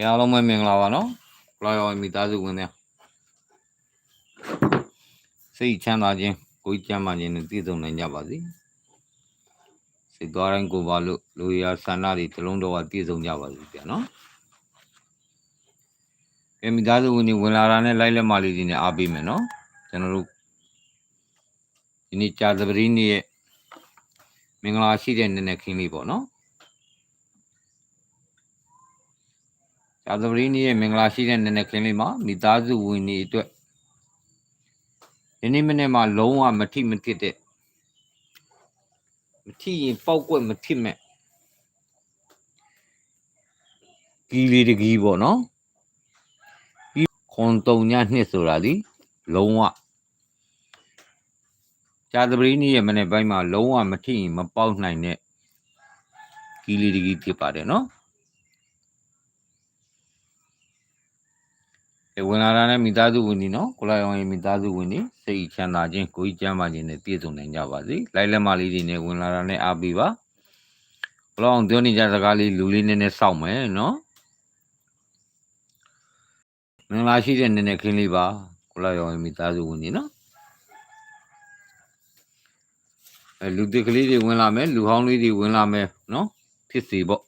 ခင်အားလုံးပဲမင်္ဂလာပါနော်ဘလော့ရောမိသားစုဝင်များစိတ်ချမ်းသာခြင်းကိုယ်ကျမ်းမာခြင်းနဲ့ပြည့်စုံနိုင်ကြပါစေစိတ်သွားတိုင်းကိုယ်ပါလို့လူရဆန္ဒတွေတစ်လုံးတော့ပြည့်စုံကြပါစေဗျာနော်ကဲမိသားစုဝင်တွေဝင်လာတာနဲ့လိုက်လက်မလေးတွေနဲ့အားပေးမယ်နော်ကျွန်တော်တို့ဒီနေ့ကြာသပတေးနေ့ရဲ့မင်္ဂလာရှိတဲ့နေ့နဲ့ခင်းလေးပေါ့နော် သာသပတေးနေ့ရဲ့မင်္ဂလာရှိတဲ့နည်းနည်းကလေးလေးမှာမိသားစုဝင်တွေအတွက်ဒီနေ့မနေ့မှာလုံးဝမထိမထစ်တဲ့မထိရင်ပောက်ကွက်မထစ်မဲ့ကီလီတကီပေါ့နော်ပြီးခွန်တုံညနှစ်ဆိုတာဒီလုံးဝသာသပတေးနေ့ရဲ့မနေ့ပိုင်းမှာလုံးဝမထိရင်မပေါက်နိုင်တဲ့ကီလီတကီဖြစ်ပါတယ်နော် ဝင်လာတာနဲ့မိသားစုဝင်နေနော်ကိုလာရောင်ရဲ့မိသားစုဝင်နေစိတ်ချမ်းသာခြင်းကိုယ်ကြီးကျမ်းမာခြင်းနဲ့ပြည့်စုံနိုင်ကြပါစေလိုက်လက်မလေးတွေနဲ့ဝင်လာတာနဲ့အားပေးပါဘလောင်ပြောနေကြစကားလေးလူလေးနည်းနည်းစောင့်မယ်နော်မင်္ဂလာရှိတဲ့နည်းနည်းခင်းလေးပါကိုလာရောင်ရဲ့မိသားစုဝင်နေနော်အဲလူတစ်ကလေးတွေဝင်လာမယ်လူဟောင်းလေးတွေဝင်လာမယ်နော်ဖြစ်စီပေါ့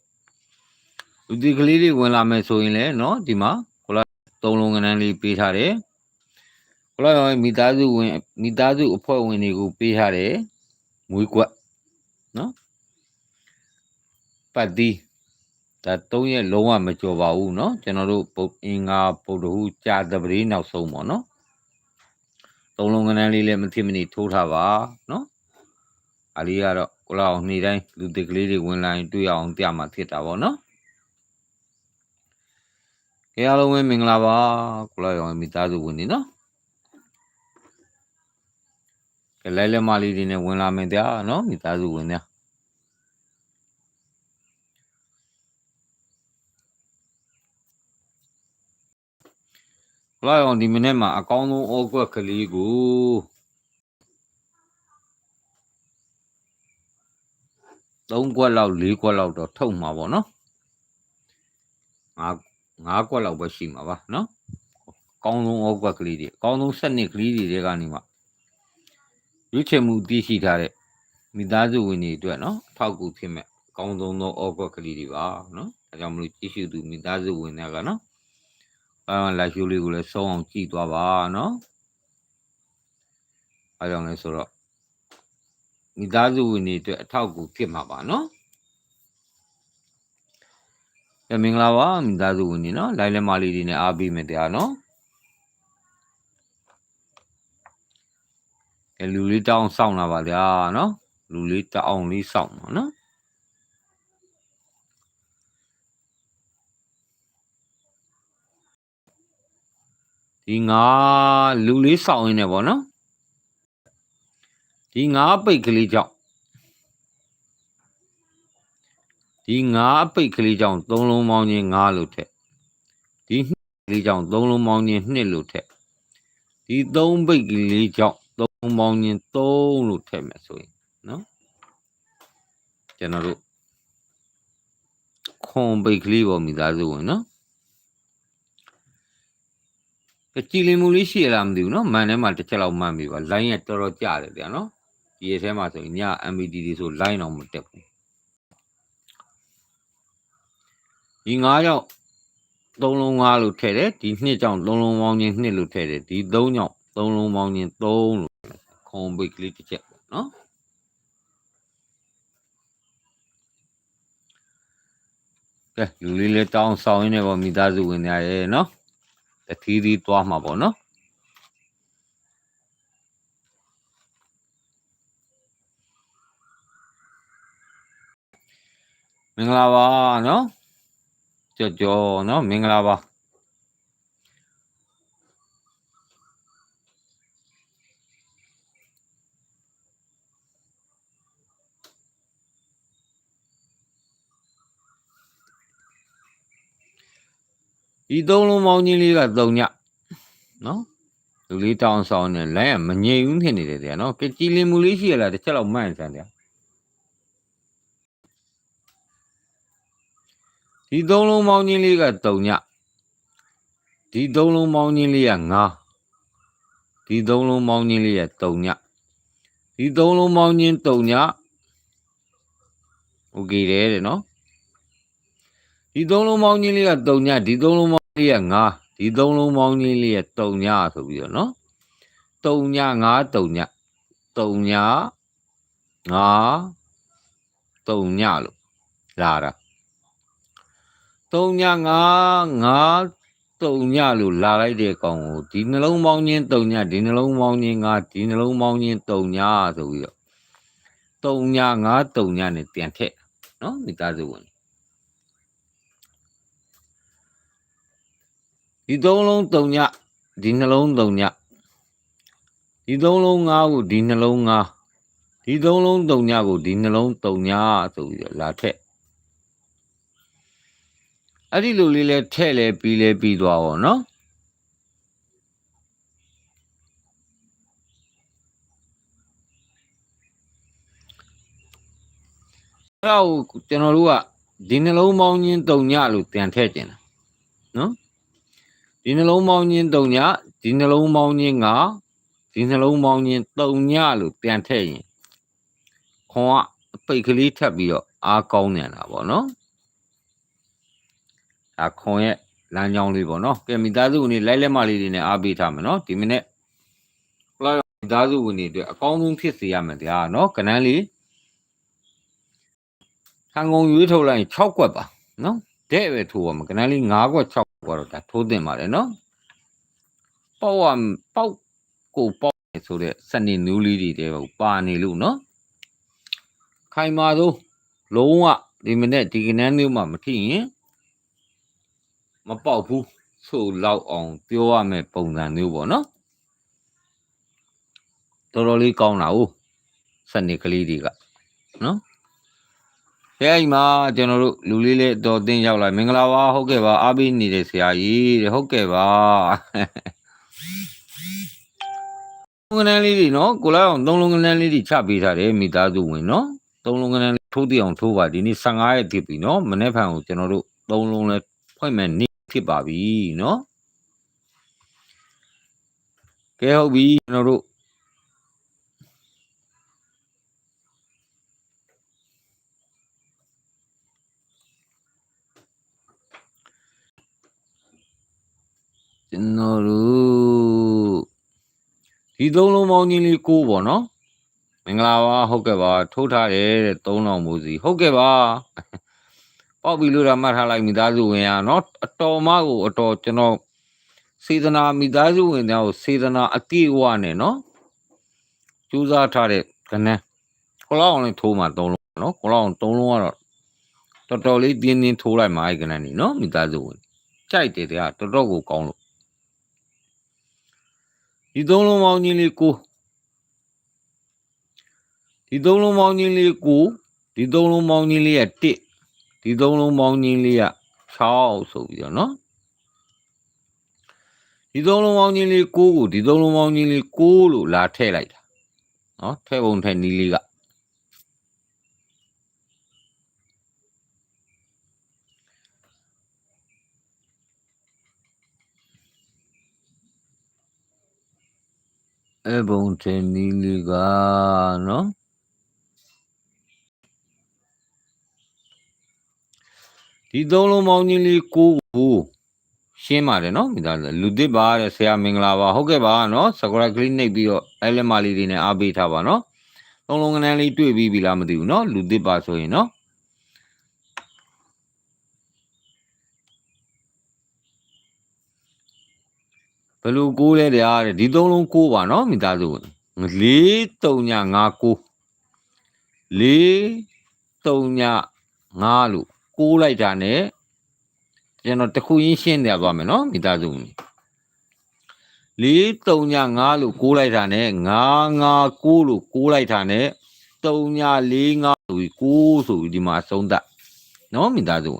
လူတစ်ကလေးတွေဝင်လာမယ်ဆိုရင်လည်းနော်ဒီမှာ သုံးလုံးကနန်းလေးပေးထားတယ်။ဘလောက်ရောမိသားစုဝင်မိသားစုအဖွဲ့ဝင်တွေကိုပေးထားတယ်မွေးကွက်နော်ပတ်တီးဒါသုံးရက်လုံးဝမကြော်ပါဘူးเนาะကျွန်တော်တို့ပုတ်အင်္ဂါပုတ်တဟုကြာတပလေးနောက်ဆုံးပေါ့နော်သုံးလုံးကနန်းလေးလည်းမဖြစ်မနေထိုးထားပါเนาะအလေးကတော့ကိုလောက်အောင်နေ့တိုင်းလူတစ်ကလေးတွေဝင်လာရင်တွေ့အောင်ပြမှာဖြစ်တာပေါ့နော် ကဲအားလုံးပဲမင်္ဂလာပါကိုလာရောင်မိသားစုဝင်နေနော်ကဲလဲလဲမလေးတွေနဲ့ဝင်လာမယ်တရားနော်မိသားစုဝင်များကိုလာရောင်ဒီမနေ့မှာအကောင်းဆုံးဩကွက်ကလေးကို၃ကွက်လောက်၄ကွက်လောက်တော့ထုတ်မှာပေါ့နော်ငါ 9ကွက်လောက်ပဲရှိမှာပါနော်အကောင်းဆုံးအောက်ကွက်ကလေးတွေအကောင်းဆုံးဆက်နှစ်ကလေးတွေတဲကနေမှရွေးချယ်မှုသိရှိထားတဲ့မိသားစုဝင်တွေအတွက်နော်အထောက်အကူဖြစ်မဲ့အကောင်းဆုံးသောအောက်ကွက်ကလေးတွေပါနော်ဒါကြောင့်မလို့ကြည့်ရှုသူမိသားစုဝင်တွေကနော်အာလာရှိုးလေးကိုလည်းစောင်းအောင်ကြည့်သွားပါနော်အားကြောင့်လဲဆိုတော့မိသားစုဝင်တွေအတွက်အထောက်အကူဖြစ်မှာပါနော် အဲမင်္ဂလာပါမိသားစုဝင်နေနော်လိုင်းလဲမလေးတွေနဲ့အားပေးမယ်တရားနော်အဲလူလေးတောင်းစောင့်လာပါဗျာနော်လူလေးတောင်းလေးစောင့်ပါနော်ဒီငါလူလေးစောင့်ရင်းနေပေါ့နော်ဒီငါပိတ်ကလေးကြောင့် ဒီငါးအပိတ်ကလေးကြောင့်သုံးလုံးပေါင်းချင်းငါးလို့ထက်ဒီနှစ်ကလေးကြောင့်သုံးလုံးပေါင်းချင်းနှစ်လို့ထက်ဒီသုံးပိတ်ကလေးကြောင့်သုံးပေါင်းချင်းသုံးလို့ထက်မယ်ဆိုရင်နော်ကျွန်တော်တို့ခွန်ပိတ်ကလေးပေါ်မိသားစုဝင်နော်ကြည်လင်မှုလေးရှိရလားမသိဘူးနော်မန်ထဲမှာတစ်ချက်လောက်မှန်ပြီပါလိုင်းရတော်တော်ကြတယ်ဗျာနော်ဒီရဲထဲမှာဆိုရင်ည MBD တွေဆိုလိုင်းတော့မတက်ဘူး ဒီငါးကြောင့်သုံးလုံးငါးလို့ထည့်တယ်ဒီနှစ်ကြောင့်သုံးလုံးပေါင်းချင်းနှစ်လို့ထည့်တယ်ဒီသုံးကြောင့်သုံးလုံးပေါင်းချင်းသုံးလို့ခွန်ပိတ်ကလေးတစ်ချက်ပေါ့နော်ကဲလူလေးလေးတောင်းဆောင်ရင်းနေပေါ့မိသားစုဝင်များရဲ့နော်တထီးသီးသွားမှာပေါ့နော်မင်္ဂလာပါနော် ကြော်ကြော်နော်မင်္ဂလာပါဒီသုံးလုံးမောင်းကြီးလေးကသုံးညနော်လူလေးတောင်းဆောင်နေလိုင်းကမငြိမ်ဘူးဖြစ်နေတယ်တရားနော်ကကြည်လင်မှုလေးရှိရလားတစ်ချက်လောက်မှန်ဆန်တ ဒီသုံးလုံးပေါင်းချင်းလေးက3ညဒီသုံးလုံးပေါင်းချင်းလေးက9ဒီသုံးလုံးပေါင်းချင်းလေးက3ညဒီသုံးလုံးပေါင်းချင်း3ညโอเคတယ်တဲ့နော်ဒီသုံးလုံးပေါင်းချင်းလေးက3ညဒီသုံးလုံးပေါင်းလေးက9ဒီသုံးလုံးပေါင်းချင်းလေးက3ညဆိုပြီးတော့နော်3ည9 3ည3ည9 3ညလို့လာတာ 3ည9 9 3ညလို့လာလိုက်တဲ့ကောင်ကိုဒီနှလုံးပေါင်းချင်း3ညဒီနှလုံးပေါင်းချင်း9ဒီနှလုံးပေါင်းချင်း3ညဆိုပြီးတော့3ည9 3ညနဲ့ပြန်ထက်နော်မိသားစုဝင်ဒီသုံးလုံး3ညဒီနှလုံး3ညဒီသုံးလုံး9ကိုဒီနှလုံး9ဒီသုံးလုံး3ညကိုဒီနှလုံး3ညဆိုပြီးတော့လာထက် အဲ့ဒီလိုလေးလဲထဲ့လဲပြီးလဲပြီးသွားပါတော့နော်အဲ့ဒါကိုကျွန်တော်တို့ကဒီနှလုံးပေါင်းချင်းတုံညလို့ပြန်ထည့်ကျင်တာနော်ဒီနှလုံးပေါင်းချင်းတုံညဒီနှလုံးပေါင်းချင်းငါဒီနှလုံးပေါင်းချင်းတုံညလို့ပြန်ထည့်ရင်ခွန်ကအပိတ်ကလေးထပ်ပြီးတော့အားကောင်းနေတာပေါ့နော် ဒါခွန်ရဲ့လမ်းကြောင်းလေးပေါ့နော်ကဲမိသားစုဝင်တွေလိုက်လက်မလေးတွေနဲ့အားပေးထားမယ်နော်ဒီမိနစ်လိုက်မိသားစုဝင်တွေအတွက်အကောင်းဆုံးဖြစ်စေရမယ်တရားနော်ကနန်းလေးခံကုန်ရွေးထုတ်လိုက်ရင်6ကွက်ပါနော်တဲ့ပဲထိုးပါမယ်ကနန်းလေး9ကွက်6ကွက်တော့ဒါထိုးတင်ပါတယ်နော်ပေါ့ဝပေါက်ကိုပေါက်နေဆိုတဲ့စနေနူးလေးတွေတဲပါနေလို့နော်ခိုင်မာဆုံးလုံးဝဒီမိနစ်ဒီကနန်းမျိုးမှမထိရင် မပေါက်ဘူးဆိုလောက်အောင်ပြောရမယ်ပုံစံမျိုးပေါ့နော်တော်တော်လေးကောင်းတာ哦စနေကလေးတွေကနော်ခဲအိမ်မှာကျွန်တော်တို့လူလေးလေးတော်တင်းရောက်လာမင်္ဂလာပါဟုတ်ကဲ့ပါအားပေးနေတဲ့ဆရာကြီးတဲ့ဟုတ်ကဲ့ပါငန်းလေးတွေနော်ကိုလိုက်အောင်သုံးလုံးငန်းလေးတွေချပေးထားတယ်မိသားစုဝင်နော်သုံးလုံးငန်းလေးထိုးတိအောင်ထိုးပါဒီနေ့15ရက်တည်ပြီနော်မနေ့ဖန်ကိုကျွန်တော်တို့သုံးလုံးလဲ ဖွင့်မယ်နေ့ဖြစ်ပါပြီเนาะကဲဟုတ်ပြီကျွန်တော်တို့ကျွန်တော်တို့ဒီသုံးလုံးပေါင်းကြီးလေးကိုပေါ့နော်မင်္ဂလာပါဟုတ်ကဲ့ပါထိုးထားတယ်တဲ့သုံးလုံးမူစီဟုတ်ကဲ့ပါ ပေါက်ပြီလို့တော့မှတ်ထားလိုက်မိသားစုဝင်ရနော်အတော်မကိုအတော်ကျွန်တော်စေတနာမိသားစုဝင်တွေကိုစေတနာအတိအဝနဲ့နော်ကြိုးစားထားတဲ့ကနန်းကိုလောက်အောင်လေးထိုးမှသုံးလုံးနော်ကိုလောက်အောင်သုံးလုံးကတော့တော်တော်လေးပြင်းပြင်းထိုးလိုက်မှအဲ့ကနန်းนี่နော်မိသားစုဝင်ကြိုက်တယ်တရားတော်တော်ကိုကောင်းလို့ဒီသုံးလုံးပေါင်းကြီးလေးကိုဒီသုံးလုံးပေါင်းကြီးလေးကိုဒီသုံးလုံးပေါင်းကြီးလေးက1 ဒီသုံးလုံးပေါင်းချင်းလေးက6ဆိုပြီးတော့နော်ဒီသုံးလုံးပေါင်းချင်းလေး6ကိုဒီသုံးလုံးပေါင်းချင်းလေး6လို့လာထည့်လိုက်တာနော်ထည့်ပုံထည့်နီးလေးကအဲဘုံထင်းနီးလေးကနော် ဒီသုံးလုံးပေါင်းချင်းလေးကိုကိုရှင်းပါတယ်နော်မိသားစုလူသစ်ပါတဲ့ဆရာမင်္ဂလာပါဟုတ်ကဲ့ပါနော်စကရိုက်ကလေးနှိပ်ပြီးတော့အဲလက်မလေးတွေနဲ့အားပေးထားပါနော်သုံးလုံးကနန်းလေးတွေ့ပြီးပြီလားမသိဘူးနော်လူသစ်ပါဆိုရင်နော်ဘယ်လိုကိုးလဲတရားတဲ့ဒီသုံးလုံးကိုးပါနော်မိသားစု၄3ည5ကိုး၄3ည5လို့ ကိုးလိုက်တာနဲ့ကျွန်တော်တခုရင်းရှင်းနေသွားမယ်နော်မိသားစု၄3ည5လို့ကိုးလိုက်တာနဲ့9 9 9လို့ကိုးလိုက်တာနဲ့3ည4 5ဆိုပြီး9ဆိုပြီးဒီမှာအဆုံးသတ်နော်မိသားစု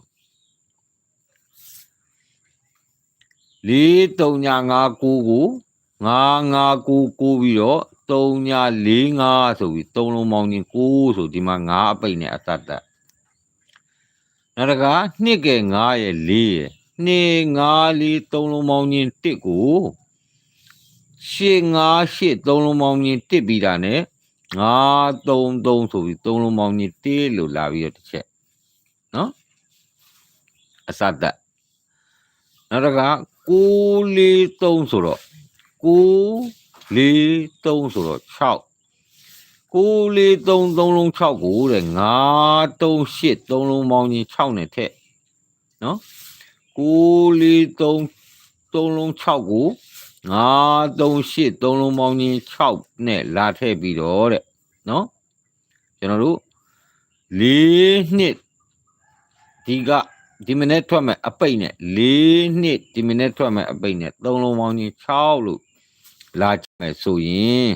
၄3ည5 9ကို9 9 9 9ပြီးတော့3ည4 5ဆိုပြီး3လုံးပေါင်းချင်း9ဆိုဒီမှာ9အပိတ်နဲ့အသက်သက် နောက်တကနှစ်ကဲ9ရဲ့4ရဲ့2 5 4 3လုံးပေါင်းချင်း1ကိုရှေ့9ရှေ့3လုံးပေါင်းချင်း1ပြီးတာနဲ့9 3 3ဆိုပြီး3လုံးပေါင်းချင်း1လို့လာပြီးတော့တစ်ချက်နော်အစသက်နောက်တက6 4 3ဆိုတော့6 4 3ဆိုတော့6 6 4 3 3လုံး6ကိုတဲ့9 3 8 3လုံးပေါင်းချင်း6နဲ့ထက်နော်6 4 3 3လုံး6ကို9 3 8 3လုံးပေါင်းချင်း6နဲ့လာထည့်ပြီးတော့တဲ့နော်ကျွန်တော်တို့၄နှစ်ဒီကဒီမနေ့ထွက်မဲ့အပိတ်နဲ့၄နှစ်ဒီမနေ့ထွက်မဲ့အပိတ်နဲ့3လုံးပေါင်းချင်း6လို့လာကြမယ်ဆိုရင်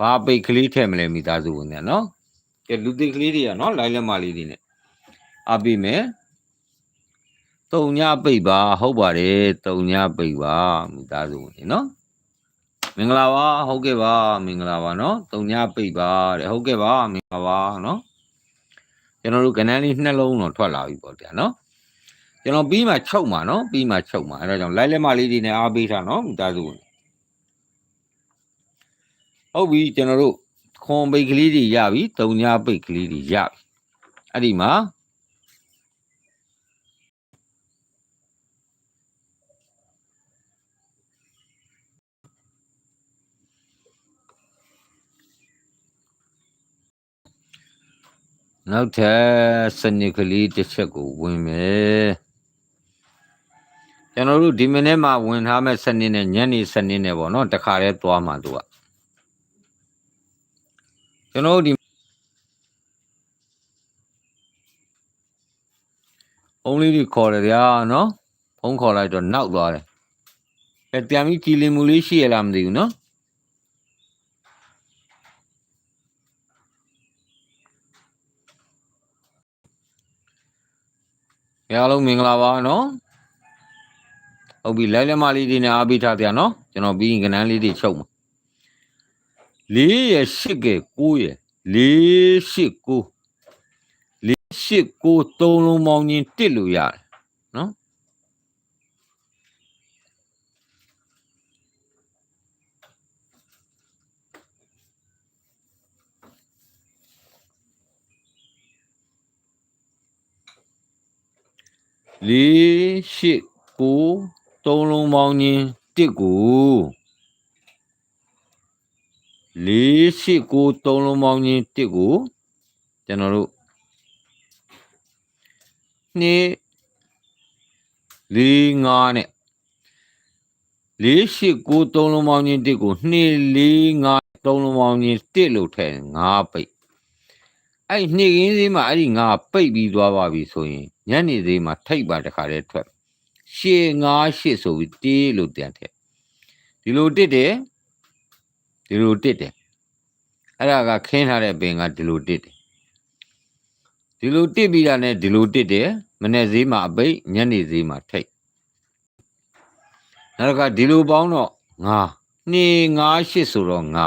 ဘာပိတ်ကလေးထည့်မလဲမိသားစုဝင်တယ်နော်ကဲလူသိကလေးတွေကနော်လိုင်းလက်မလေးတွေနဲ့အပိမယ်တုံညပိတ်ပါဟုတ်ပါတယ်တုံညပိတ်ပါမိသားစုဝင်တွေနော်မင်္ဂလာပါဟုတ်ကဲ့ပါမင်္ဂလာပါနော်တုံညပိတ်ပါတဲ့ဟုတ်ကဲ့ပါမင်္ဂလာပါနော်ကျွန်တော်တို့ကဏ္ဍလေးနှလုံးတော့ထွက်လာပြီပေါ့ဗျာနော်ကျွန်တော်ပြီးမှချုပ်မှာနော်ပြီးမှချုပ်မှာအဲဒါကြောင့်လိုက်လက်မလေးတွေနဲ့အားပေးထားနော်မိသားစုဝင် ဟုတ်ပြီကျွန်တော်တို့ခွန်ပိတ်ကလေးတွေရပြီတုံညပိတ်ကလေးတွေရပြီအဲ့ဒီမှာနောက်ထပ်စနစ်ကလေးတစ်ချက်ကိုဝင်မယ်ကျွန်တော်တို့ဒီမနေ့မှဝင်ထားမဲ့စနစ်နဲ့ညနေစနစ်နဲ့ပေါ့နော်တခါတည်းသွားမှာသူက ကျွန်တော်တို့ဒီဖုန်းလေးတွေခေါ်တယ်ဗျာနော်ဖုန်းခေါ်လိုက်တော့နောက်သွားတယ်အဲပြန်ပြီးကြည်လင်မှုလေးရှိရလားမသိဘူးနော်အားလုံးမင်္ဂလာပါနော်ဟုတ်ပြီလိုက်လက်မလေးတွေနဲ့အားပေးထားကြနော်ကျွန်တော်ပြီးရင်ကနန်းလေးတွေချုပ်မှာ ၄ရ၈ကဲ9ရ၄၈9၄၈9သုံးလုံးပေါင်းချင်းတစ်လို့ရတယ်နော်လေးရှစ်ကိုသုံးလုံးပေါင်းချင်းတစ်ကို လေးရှစ်ကိုသုံးလုံးပေါင်းချင်းတစ်ကိုကျွန်တော်တို့နှစ်လေးငါးနဲ့လေးရှစ်ကိုသုံးလုံးပေါင်းချင်းတစ်ကိုနှစ်လေးငါးသုံးလုံးပေါင်းချင်းတစ်လို့ထည့်ငါးပိတ်အဲ့နှစ်ကင်းစည်းမှာအဲ့ဒီငါးပိတ်ပြီးသွားပါပြီဆိုရင်ညနေသေးမှာထိတ်ပါတခါတည်းထွက်ရှေငါးရှစ်ဆိုပြီးတေးလို့ပြန်ထည့်ဒီလိုတစ်တယ် ဒီလိုတစ်တယ်အဲ့ဒါကခင်းထားတဲ့ပင်ကဒီလိုတစ်တယ်ဒီလိုတစ်ပြီးတာနဲ့ဒီလိုတစ်တယ်မနေ့ဈေးမှာအပိတ်ညနေဈေးမှာထိတ်နောက်ကဒီလိုပေါင်းတော့ငါ2 5 8ဆိုတော့ငါ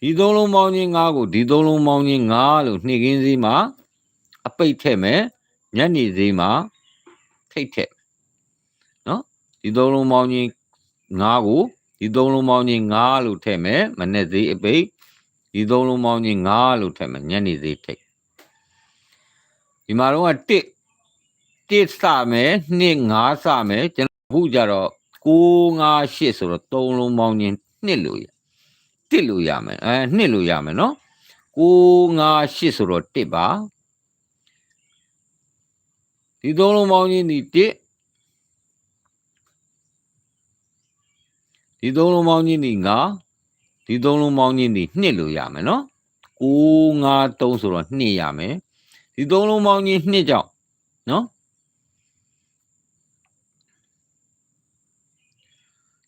ဒီသုံးလုံးပေါင်းချင်းငါကိုဒီသုံးလုံးပေါင်းချင်းငါလို့နှိကင်းဈေးမှာအပိတ်ထည့်မယ်ညနေဈေးမှာထိတ်ထက်နော်ဒီသုံးလုံးပေါင်းချင်းငါးကို ဒီသုံးလုံးပေါင်းချင်းငါးလို့ထည့်မယ်မနေ့ဈေးအပိတ်ဒီသုံးလုံးပေါင်းချင်းငါးလို့ထည့်မယ်ညနေဈေးထိတ်ဒီမှာတော့1 1စမယ်2 5စမယ်ကျွန်တော်အခုကြတော့6 5 8ဆိုတော့သုံးလုံးပေါင်းချင်း2လို့ရ1လို့ရမယ်အဲ2လို့ရမယ်နော်6 5 8ဆိုတော့1ပါဒီသုံးလုံးပေါင်းချင်းဒီ1 ဒီသုံးလုံးပေါင်းချင်းဒီ9ဒီသုံးလုံးပေါင်းချင်းဒီ2လို့ရမယ်နော်9 5 3ဆိုတော့2ရမယ်ဒီသုံးလုံးပေါင်းချင်း2ကြောင့်နော်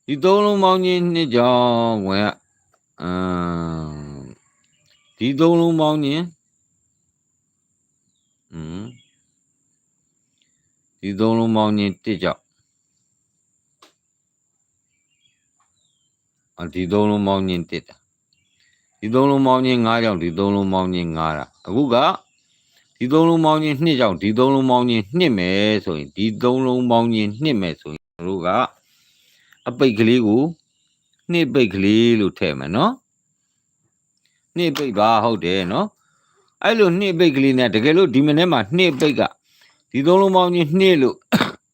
ဒီသုံးလုံးပေါင်းချင်း2ကြောင့်ဝင်အမ်ဒီသုံးလုံးပေါင်းချင်းอืมဒီသုံးလုံးပေါင်းချင်း1ကြောင့် ဒီသုံးလုံးပေါင်းချင်း1တာဒီသုံးလုံးပေါင်းချင်း9ကြောင့်ဒီသုံးလုံးပေါင်းချင်း9တာအခုကဒီသုံးလုံးပေါင်းချင်းနှစ်ကြောင့်ဒီသုံးလုံးပေါင်းချင်းနှစ်မယ်ဆိုရင်ဒီသုံးလုံးပေါင်းချင်းနှစ်မယ်ဆိုရင်တို့ကအပိတ်ကလေးကိုနှစ်ပိတ်ကလေးလို့ထည့်မယ်နော်နှစ်ပိတ်ပါဟုတ်တယ်နော်အဲ့လိုနှစ်ပိတ်ကလေးနဲ့တကယ်လို့ဒီမနေ့မှာနှစ်ပိတ်ကဒီသုံးလုံးပေါင်းချင်းနှစ်လို့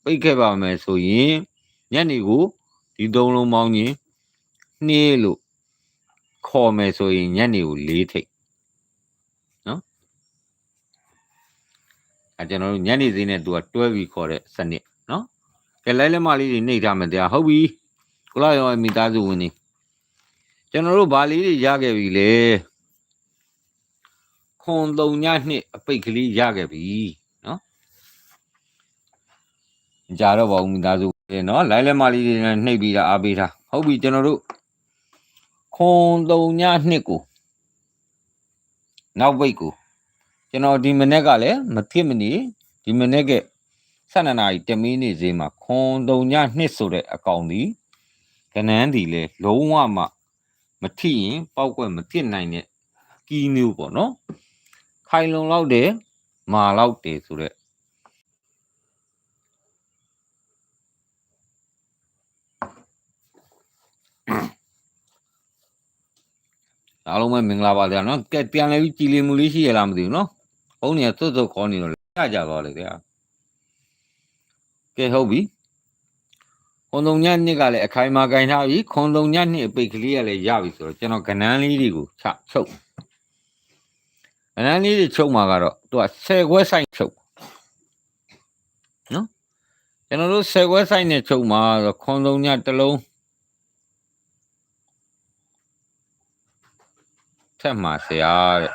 ပိတ်ခဲ့ပါမယ်ဆိုရင်ညနေကိုဒီသုံးလုံးပေါင်းချင်း နှစ်လို့ခေါ်မယ်ဆိုရင်ညနေကို၄ထိပ်အဲကျွန်တော်တို့ညနေစင်းနဲ့သူကတွဲပြီးခေါ်တဲ့စနစ်နော်ကဲလိုက်လက်မလေးတွေနှိပ်ထားမယ်တရားဟုတ်ပြီကိုလာရောမိသားစုဝင်နေကျွန်တော်တို့ဗာလေးတွေရခဲ့ပြီလေခွန်တုံညနှစ်အပိတ်ကလေးရခဲ့ပြီနော်ကြတော့ပါဦးမိသားစုဝင်နော်လိုက်လက်မလေးတွေနဲ့နှိပ်ပြီးတာအားပေးထားဟုတ်ပြီကျွန်တော်တို့ ခွန်တုံညနှစ်ကိုနောက်ပိတ်ကိုကျွန်တော်ဒီမနေ့ကလည်းမဖြစ်မနေဒီမနေ့က12နာရီတမီးနေဈေးမှာခွန်တုံညနှစ်ဆိုတဲ့အကောင်ဒီကနန်းဒီလေလုံးဝမှမထိရင်ပောက်ကွက်မဖြစ်နိုင်တဲ့ကီးမျိုးပေါ့နော်ခိုင်လုံလောက်တယ်မာလောက်တယ်ဆိုတဲ့ အားလုံးပဲမင်္ဂလာပါဗျာနော်ကဲပြန်လဲပြီးကြည်လင်မှုလေးရှိရလားမသိဘူးနော်ဘုန်းကြီးကသွတ်သွတ်ခေါ်နေတော့ရကြသွားလေဗျာကဲဟုတ်ပြီခွန်တုံညနှစ်ကလည်းအခိုင်မာကင်ထားပြီခွန်တုံညနှစ်အပိတ်ကလေးကလည်းရပြီဆိုတော့ကျွန်တော်ကဏန်းလေးတွေကိုချချုပ်ကဏန်းလေးတွေချုပ်မှာကတော့သူက10ခွဲဆိုင်ချုပ်နော်ကျွန်တော်တို့10ခွဲဆိုင်နဲ့ချုပ်မှာဆိုခွန်တုံညတစ်လုံး ထက်မှာဆရာတဲ့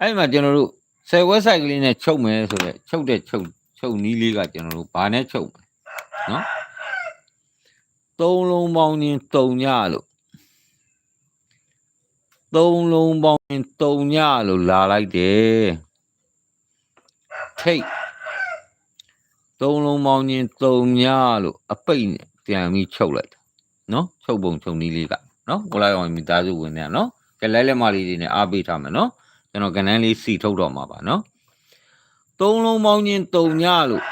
အဲ့ဒီမှာကျွန်တော်တို့ဆယ် website ကလေးနဲ့ချုပ်မယ်ဆိုတော့ချုပ်တဲ့ချုပ်ချုပ်နီးလေးကကျွန်တော်တို့ဘာနဲ့ချုပ်မလဲနော်သုံးလုံးပေါင်းချင်းတုံညလို့သုံးလုံးပေါင်းချင်းတုံညလို့လာလိုက်တယ်ထိတ်သုံးလုံးပေါင်းချင်းတုံညလို့အပိတ်နဲ့ပြန်ပြီးချုပ်လိုက်တာ နော်ချုပ်ပုံချုပ်နီးလေးကနော်ကိုလိုက်အောင်မိသားစုဝင်နေနော်ကဲလဲလဲမလေးတွေနဲ့အားပေးထားမယ်နော်ကျွန်တော်ကဏ္ဍလေးစီထုတ်တော့မှာပါနော်သုံးလုံးပေါင်းချင်းတုံညလို့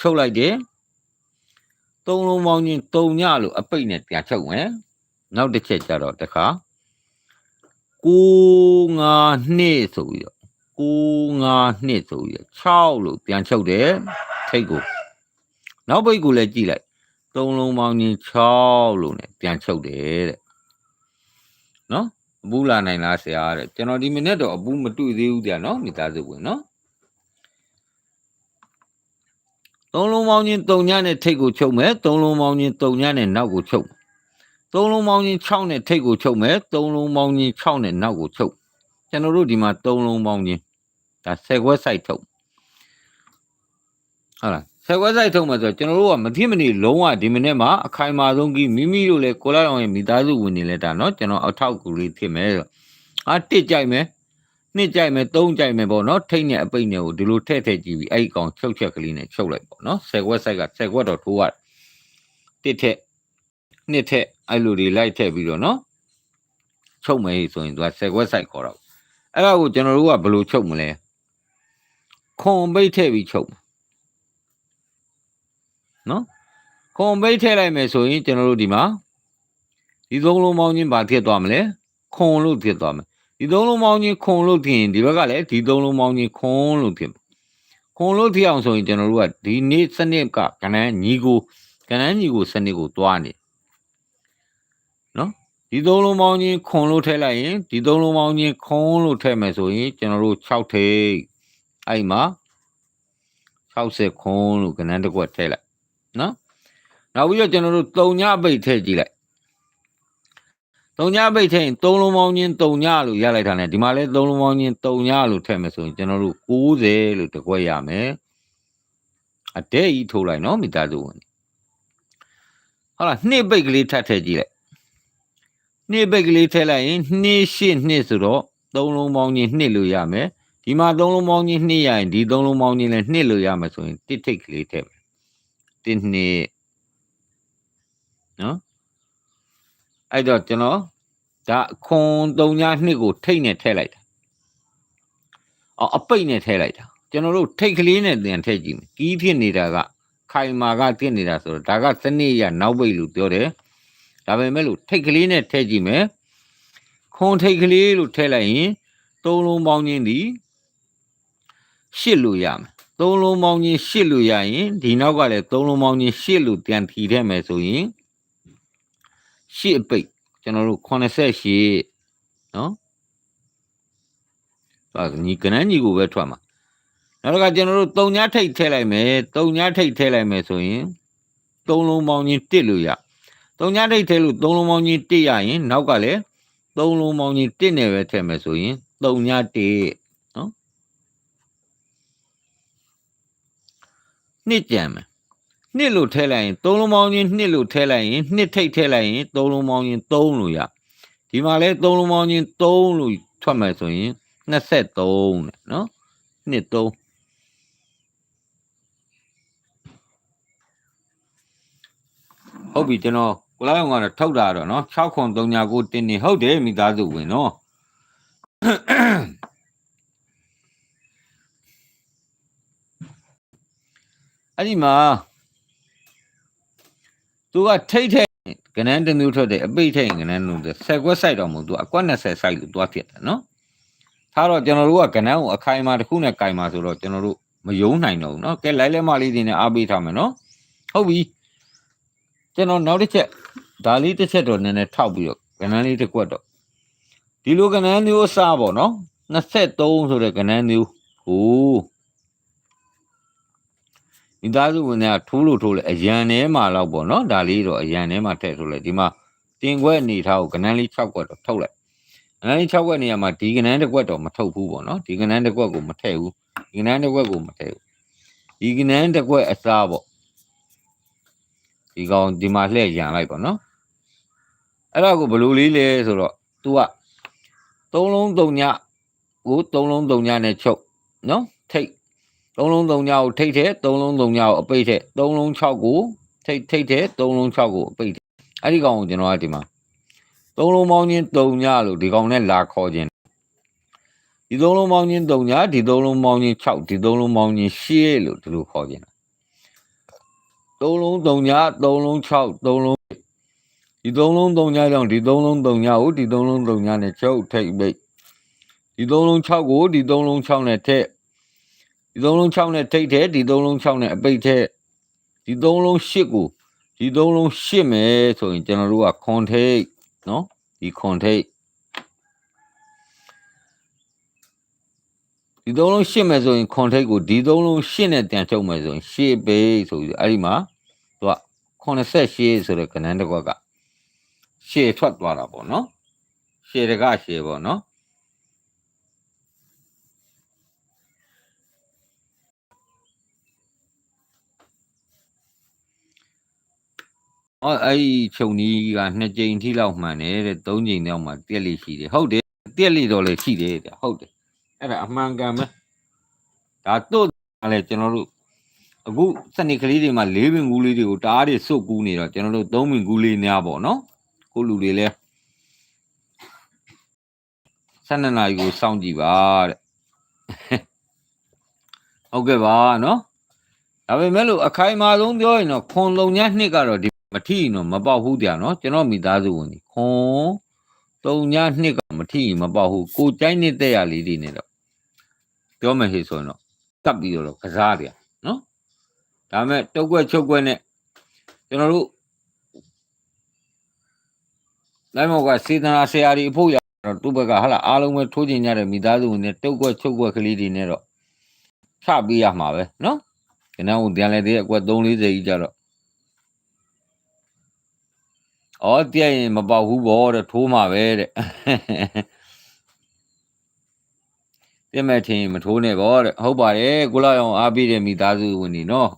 ချုပ်လိုက်တယ်သုံးလုံးပေါင်းချင်းတုံညလို့အပိတ်နဲ့ပြန်ချုပ်မယ်နောက်တစ်ချက်ကြတော့တခါကိုငါနှစ်ဆိုပြီးတော့ကိုငါနှစ်ဆိုပြီးတော့6လို့ပြန်ချုပ်တယ်ထိတ်ကိုနောက်ပိတ်ကိုလည်းကြည့်လိုက် သုံးလုံးပေါင်းချင်း6လို့ ਨੇ ပြန်ချုပ်တယ်တဲ့နော်အပူလာနိုင်လားဆရာတဲ့ကျွန်တော်ဒီမိနစ်တော့အပူမတွေ့သေးဘူးကြာနော်မိသားစုဝင်နော်သုံးလုံးပေါင်းချင်း၃ညနဲ့ထိတ်ကိုချုပ်မယ်သုံးလုံးပေါင်းချင်း၃ညနဲ့နောက်ကိုချုပ်သုံးလုံးပေါင်းချင်း6နဲ့ထိတ်ကိုချုပ်မယ်သုံးလုံးပေါင်းချင်း6နဲ့နောက်ကိုချုပ်ကျွန်တော်တို့ဒီမှာသုံးလုံးပေါင်းချင်းဒါ10ခွဲ site ထုတ်ဟုတ်လား ဆယ်ခွဲဆိုင်ထုတ်မှာဆိုကျွန်တော်တို့ကမဖြစ်မနေလုံးဝဒီမိနစ်မှာအခိုင်အမာဆုံးကြီးမိမိတို့လည်းကိုလိုက်အောင်ရဲ့မိသားစုဝင်နေလဲတာเนาะကျွန်တော်အထောက်ကူလေးဖြစ်မယ်ဆိုအာတစ်ကြိုက်မယ်နှစ်ကြိုက်မယ်သုံးကြိုက်မယ်ပေါ့เนาะထိတ်နဲ့အပိတ်နဲ့ကိုဒီလိုထည့်ထည့်ကြည့်ပြီးအဲ့ဒီကောင်ချုပ်ချက်ကလေးနဲ့ချုပ်လိုက်ပေါ့เนาะဆယ်ခွဲဆိုင်ကဆယ်ခွဲတော့ထိုးရတစ်ထက်နှစ်ထက်အဲ့လိုတွေလိုက်ထည့်ပြီးတော့เนาะချုပ်မယ်ဆိုရင်သူကဆယ်ခွဲဆိုင်ခေါ်တော့အဲ့ဒါကိုကျွန်တော်တို့ကဘယ်လိုချုပ်မလဲခွန်ပိတ်ထည့်ပြီးချုပ် နော်ခွန်ပိတ်ထည့်လိုက်မယ်ဆိုရင်ကျွန်တော်တို့ဒီမှာဒီသုံးလုံးပေါင်းချင်းဘာဖြစ်သွားမလဲခွန်လို့ဖြစ်သွားမယ်ဒီသုံးလုံးပေါင်းချင်းခွန်လို့ဖြစ်ရင်ဒီဘက်ကလည်းဒီသုံးလုံးပေါင်းချင်းခွန်လို့ဖြစ်ခွန်လို့ဖြစ်အောင်ဆိုရင်ကျွန်တော်တို့ကဒီနေ့စနစ်ကကဏ္ဍညီကိုကဏ္ဍညီကိုစနစ်ကိုတွားနေနော်ဒီသုံးလုံးပေါင်းချင်းခွန်လို့ထည့်လိုက်ရင်ဒီသုံးလုံးပေါင်းချင်းခွန်လို့ထည့်မယ်ဆိုရင်ကျွန်တော်တို့6ထိပ်အဲ့မှာ60ခွန်လို့ကဏ္ဍတစ်ခွက်ထည့်လိုက် နော်နောက်ပြီးတော့ကျွန်တော်တို့တုံညပိတ်ထည့်ကြည့်လိုက်တုံညပိတ်ထည့်ရင်သုံးလုံးပေါင်းချင်းတုံညလို့ရလိုက်တာ ਨੇ ဒီမှာလဲသုံးလုံးပေါင်းချင်းတုံညလို့ထည့်မယ်ဆိုရင်ကျွန်တော်တို့60လို့တကွက်ရမယ်အတဲ့ကြီးထိုးလိုက်နော်မိသားစုဝင်ဟုတ်လားနှစ်ပိတ်ကလေးထပ်ထည့်ကြည့်လိုက်နှစ်ပိတ်ကလေးထည့်လိုက်ရင်နှစ်ရှစ်နှစ်ဆိုတော့သုံးလုံးပေါင်းချင်းနှစ်လို့ရမယ်ဒီမှာသုံးလုံးပေါင်းချင်းနှစ်ရရင်ဒီသုံးလုံးပေါင်းချင်းလည်းနှစ်လို့ရမယ်ဆိုရင်တစ်ထိတ်ကလေးထည့် တစ်နှစ်နော်အဲ့တော့ကျွန်တော်ဒါခွန်3ညနှစ်ကိုထိတ်နဲ့ထည့်လိုက်တာအော်အပိတ်နဲ့ထည့်လိုက်တာကျွန်တော်တို့ထိတ်ကလေးနဲ့တင်ထည့်ကြည့်မယ်ကီးဖြစ်နေတာကခိုင်မာကတင်နေတာဆိုတော့ဒါကစနစ်ရနောက်ပိတ်လို့ပြောတယ်ဒါပေမဲ့လို့ထိတ်ကလေးနဲ့ထည့်ကြည့်မယ်ခွန်ထိတ်ကလေးလို့ထည့်လိုက်ရင်သုံးလုံးပေါင်းချင်းဒီရှစ်လို့ရမယ် သုံးလုံးပေါင်းချင်းရှစ်လို့ရရင်ဒီနောက်ကလည်းသုံးလုံးပေါင်းချင်းရှစ်လို့ပြန်ထီထည့်မယ်ဆိုရင်ရှစ်အပိတ်ကျွန်တော်တို့88နော်ဒါညီကနန်းညီကိုပဲထွက်မှာနောက်တစ်ခါကျွန်တော်တို့တုံညာထိတ်ထည့်လိုက်မယ်တုံညာထိတ်ထည့်လိုက်မယ်ဆိုရင်သုံးလုံးပေါင်းချင်းတစ်လို့ရတုံညာထိတ်ထည့်လို့သုံးလုံးပေါင်းချင်းတစ်ရရင်နောက်ကလည်းသုံးလုံးပေါင်းချင်းတစ်နဲ့ပဲထည့်မယ်ဆိုရင်တုံညာတစ် နော်နှစ်ကြံမယ်နှစ်လို့ထည့်လိုက်ရင်သုံးလုံးပေါင်းချင်းနှစ်လို့ထည့်လိုက်ရင်နှစ်ထိတ်ထည့်လိုက်ရင်သုံးလုံးပေါင်းချင်းသုံးလို့ရဒီမှာလဲသုံးလုံးပေါင်းချင်းသုံးလို့ထွက်မယ်ဆိုရင်23တဲ့နော်နှစ်3ဟုတ်ပြီကျွန်တော်ကိုလာအောင်ကတော့ထုတ်တာတော့နော်6ခွန်3ညာကိုတင်းနေဟုတ်တယ်မိသားစုဝင်နော် အဲ့ဒီမှာသူကထိတ်ထိတ်ကနန်းတမျိုးထွက်တယ်အပိတ်ထိတ်ကနန်းလုံးတယ်ဆက်ကွက်ဆိုင်တော့မဟုတ်သူအကွက်20ဆိုင်လို့သွားဖြစ်တယ်နော်ထားတော့ကျွန်တော်တို့ကကနန်းကိုအခိုင်အမာတစ်ခုနဲ့ကင်ပါဆိုတော့ကျွန်တော်တို့မယုံနိုင်တော့ဘူးနော်ကဲလိုက်လဲမလေးတွေနဲ့အားပေးထားမယ်နော်ဟုတ်ပြီကျွန်တော်နောက်တစ်ချက်ဒါလေးတစ်ချက်တော့နည်းနည်းထောက်ပြီးတော့ကနန်းလေးတစ်ကွက်တော့ဒီလိုကနန်းမျိုးအစားပေါ့နော်23ဆိုတဲ့ကနန်းမျိုးဟိုး မိသားစုဝင်တွေကထိုးလို့ထိုးလဲအရန်ထဲမှာတော့ပေါ့နော်ဒါလေးတော့အရန်ထဲမှာထည့်ထိုးလဲဒီမှာတင်ခွက်အနေထားကိုကနန်းလေး6ခွက်တော့ထုတ်လိုက်ကနန်းလေး6ခွက်နေရာမှာဒီကနန်းတစ်ခွက်တော့မထုတ်ဘူးပေါ့နော်ဒီကနန်းတစ်ခွက်ကိုမထည့်ဘူးဒီကနန်းတစ်ခွက်ကိုမထည့်ဘူးဒီကနန်းတစ်ခွက်အစားပေါ့ဒီကောင်ဒီမှာလှည့်ရန်လိုက်ပေါ့နော်အဲ့တော့ကိုဘလူလေးလဲဆိုတော့ तू ကသုံးလုံးသုံးညကိုသုံးလုံးသုံးညနဲ့ချုပ်နော်ထိတ် 3လုံး3ညကိုထိတ်ထဲ3လုံး3ညကိုအပိတ်ထဲ3လုံး6ကိုထိတ်ထိတ်ထဲ3လုံး6ကိုအပိတ်ထဲအဲ့ဒီကောင်ကိုကျွန်တော်ကဒီမှာသုံးလုံးပေါင်းချင်း၃ညလို့ဒီကောင်နဲ့လာခေါ်ခြင်းဒီသုံးလုံးပေါင်းချင်း၃ညဒီသုံးလုံးပေါင်းချင်း6ဒီသုံးလုံးပေါင်းချင်း8လို့ဒီလိုခေါ်ခြင်းသုံးလုံး၃ညသုံးလုံး6သုံးလုံးဒီသုံးလုံး၃ညကြောင့်ဒီသုံးလုံး၃ညကိုဒီသုံးလုံး၃ညနဲ့ချုပ်ထိတ်ပိတ်ဒီသုံးလုံး6ကိုဒီသုံးလုံး6နဲ့ထက် ဒီသုံးလုံး6နဲ့ထိတ်ထဲဒီသုံးလုံး6နဲ့အပိတ်ထဲဒီသုံးလုံး8ကိုဒီသုံးလုံး8မယ်ဆိုရင်ကျွန်တော်တို့ကခွန်ထိတ်နော်ဒီခွန်ထိတ်ဒီသုံးလုံးရှစ်မယ်ဆိုရင်ခွန်ထိတ်ကိုဒီသုံးလုံးရှစ်နဲ့တန်ချုပ်မယ်ဆိုရင်ရှစ်ဘေးဆိုပြီးအဲ့ဒီမှာသူက88ဆိုတဲ့ကဏ္ဍတစ်ခွက်ကရှေ့ထွက်သွားတာပေါ့နော်ရှေ့တကရှေ့ပေါ့နော် အော်အဲ့ဒီခြုံကြီးကနှစ်ကြိမ်ထိလောက်မှန်တယ်တဲ့သုံးကြိမ်လောက်မှတက်လိရှိတယ်ဟုတ်တယ်တက်လိတော့လည်းရှိတယ်တဲ့ဟုတ်တယ်အဲ့ဒါအမှန်ကန်ပဲဒါတို့လည်းကျွန်တော်တို့အခုစနစ်ကလေးတွေမှာလေးပင်ကူးလေးတွေကိုတအားတွေစုပ်ကူးနေတော့ကျွန်တော်တို့သုံးပင်ကူးလေးများပေါ့နော်ကိုလူတွေလည်း12နာရီကိုစောင့်ကြည့်ပါတဲ့ဟုတ်ကဲ့ပါနော်ဒါပေမဲ့လို့အခိုင်အမာဆုံးပြောရင်တော့ခွန်လုံညနှစ်ကတော့ဒီ မထီနော်မပေါက်ဘူးတရားနော်ကျွန်တော်မိသားစုဝင်ဒီခွန်သုံးညနှစ်ကမထီမပေါက်ဘူးကိုကြိုက်နေတဲ့ရလေးတွေနဲ့တော့ပြောမယ်ဟေ့ဆိုရင်တော့ကပ်ပြီးတော့ကစားပြနော်ဒါမဲ့တုတ်ကွက်ချုပ်ကွက်နဲ့ကျွန်တော်တို့လိုက်မောက်ကစေတနာဆရာကြီးအဖို့ရတော့သူ့ဘက်ကဟာလာအားလုံးပဲထိုးကျင်ကြတဲ့မိသားစုဝင်နဲ့တုတ်ကွက်ချုပ်ကွက်ကလေးတွေနဲ့တော့ချပေးရမှာပဲနော်ကျွန်တော်တို့ပြန်လဲတဲ့အကွက်340ကြီးကြတော့ ဩပြက်ရင်မပေါက်ဘူးဗောတဲ့ထိုးမှာပဲတဲ့ပြက်မဲ့ထင်မထိုးနဲ့ဗောတဲ့ဟုတ်ပါတယ်ကိုလာအောင်အားပေးတဲ့မိသားစုဝင်နေနော်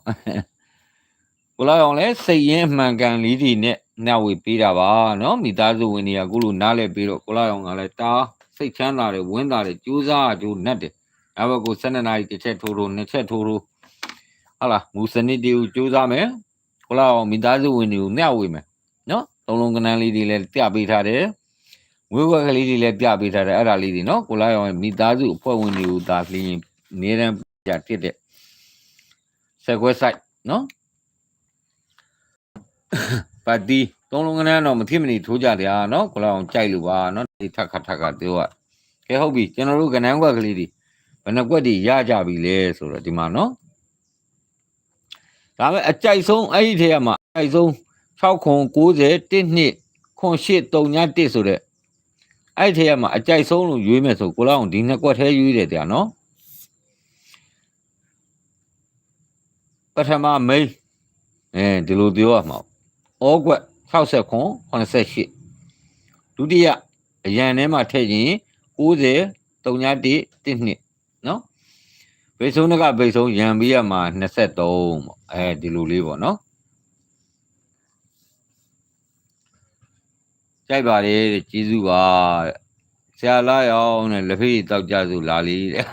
ကိုလာအောင်လဲစိတ်ရင်းမှန်ကန်လေးတွေနဲ့နှောက်ဝေပေးတာပါနော်မိသားစုဝင်တွေကကိုလိုနားလဲပြီးတော့ကိုလာအောင်ကလည်းတားစိတ်ချမ်းသာတယ်ဝင်းသာတယ်ကြိုးစားကြိုးနဲ့တယ်ဒါဘက်ကို12နာရီတစ်ချက်ထိုးထိုးနှစ်ချက်ထိုးထိုးဟာလားမူစနစ်တွေကိုကြိုးစားမယ်ကိုလာအောင်မိသားစုဝင်တွေကိုနှောက်ဝေမယ် နော်သုံးလုံးကနန်းလေးတွေလည်းပြပေးထားတယ်ငွေကွက်ကလေးတွေလည်းပြပေးထားတယ်အဲ့ဒါလေးတွေနော်ကိုလာရောင်ရဲ့မိသားစုအဖွဲ့ဝင်တွေကိုဒါလင်းနေရန်ပြဖြစ်တဲ့ဆက်ကွက်ဆိုင်နော်ပါတီသုံးလုံးကနန်းတော့မဖြစ်မနေထိုးကြတယ်ဟာနော်ကိုလာအောင်ကြိုက်လို့ပါနော်ဒီထက်ခါထက်ကပြောကကဲဟုတ်ပြီကျွန်တော်တို့ကနန်းကွက်ကလေးတွေဘယ်နှကွက်တွေရကြပြီလဲဆိုတော့ဒီမှာနော်ဒါပေမဲ့အကြိုက်ဆုံးအဲ့ဒီထဲမှာအကြိုက်ဆုံး 6ခွန်90 1နှစ်ခွန်8 3ည1ဆိုတဲ့အဲ့ဒီထဲမှာအကြိုက်ဆုံးလို့ရွေးမယ်ဆိုကိုလာအောင်ဒီနှစ်ကွက်ထဲရွေးတယ်တရားနော်ပထမမိတ်အဲဒီလိုပြောရမှာဩကွက်60ခွန်88ဒုတိယအရန်ထဲမှာထည့်ရင်90 3ည1 1နှစ်နော်ဘိတ်ဆုံးကဘိတ်ဆုံးရန်ပြီးရမှာ23ပေါ့အဲဒီလိုလေးပေါ့နော် ကြိုက်ပါလေတဲ့ကျေးဇူးပါတဲ့ဆရာလာရောင်းတဲ့လက်ဖေးတောက်ကြစုလာလီတဲ့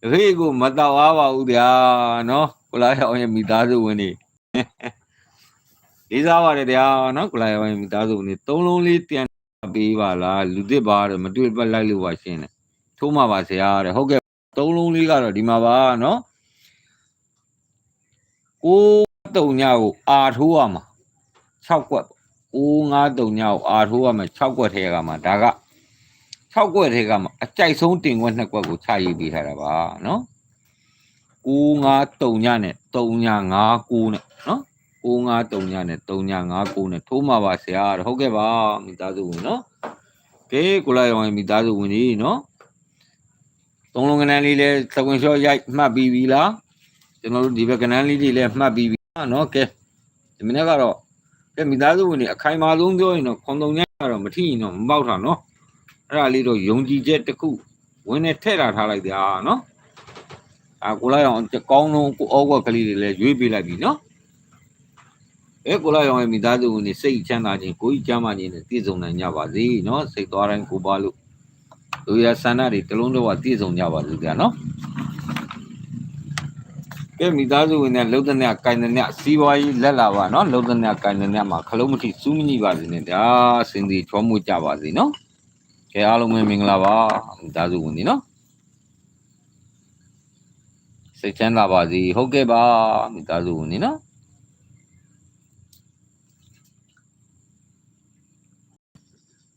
လက်ဖေးကိုမတောက်အားပါဘူးဗျာနော်ကိုလာရောင်းရဲ့မိသားစုဝင်နေလေးစားပါတယ်ဗျာနော်ကိုလာရောင်းရဲ့မိသားစုဝင်နေသုံးလုံးလေးပြန်ပေးပါလားလူသစ်ပါတဲ့မတွေ့ပတ်လိုက်လို့ပါရှင်းတယ်ထိုးမှာပါဆရာတဲ့ဟုတ်ကဲ့သုံးလုံးလေးကတော့ဒီမှာပါနော်ကိုတုံညကိုအာထိုးရမှာ6ကွက်ပေါ့ 6 5တုံညကိုအာထိုးရမှာ6ကွက်ထဲကမှာဒါက6ကွက်ထဲကမှာအကြိုက်ဆုံးတင်ကွက်2ကွက်ကိုခြာရေးပေးထားတာပါနော်6 5တုံညနဲ့3ည5 9နဲ့နော်6 5တုံညနဲ့3ည5 9နဲ့ထိုးမှာပါဆရာတဲ့ဟုတ်ကဲ့ပါမိသားစုဝင်နော်ကဲကိုလာရောင်မိသားစုဝင်ကြီးနော်သုံးလုံးကနန်းလေးလဲသဝင်လျှော့ရိုက်မှတ်ပြီးပြီလားကျွန်တော်တို့ဒီဘက်ကနန်းလေးတွေလည်းမှတ်ပြီးပြီနော်ကဲဒီမနေ့ကတော့ ကဲမိသားစုဝင်တွေအခိုင်အမာဆုံးပြောရင်တော့ခွန်တုံညကတော့မထီရင်တော့မပေါက်တာနော်အဲ့ဒါလေးတော့ယုံကြည်ချက်တစ်ခုဝင်နေထည့်တာထားလိုက်တာနော်အာကိုလာရောင်ကောင်းလုံးကိုအောကွက်ကလေးတွေလည်းရွေးပေးလိုက်ပြီနော်အဲကိုလာရောင်ရဲ့မိသားစုဝင်တွေစိတ်ချမ်းသာခြင်းကိုယ်ကြီးကျမ်းမာခြင်းနဲ့ပြည့်စုံနိုင်ကြပါစေနော်စိတ်သွားတိုင်းကိုပါလို့လူရဆန္ဒတွေတလုံးတော့ပြည့်စုံကြပါစေဗျာနော် ကဲမိသားစုဝင်တွေလှုပ်တဲ့နဲ့ကိုင်တဲ့နဲ့စီးပွားရေးလက်လာပါနော်လှုပ်တဲ့နဲ့ကိုင်တဲ့နဲ့မှာခလုံးမထိစူးမညိပါစေနဲ့ဗျာစင်ဒီချောမှုကြပါစေနော်ကဲအားလုံးပဲမင်္ဂလာပါမိသားစုဝင်တွေနော်စိတ်ချမ်းသာပါစေဟုတ်ကဲ့ပါမိသားစုဝင်တွေနော်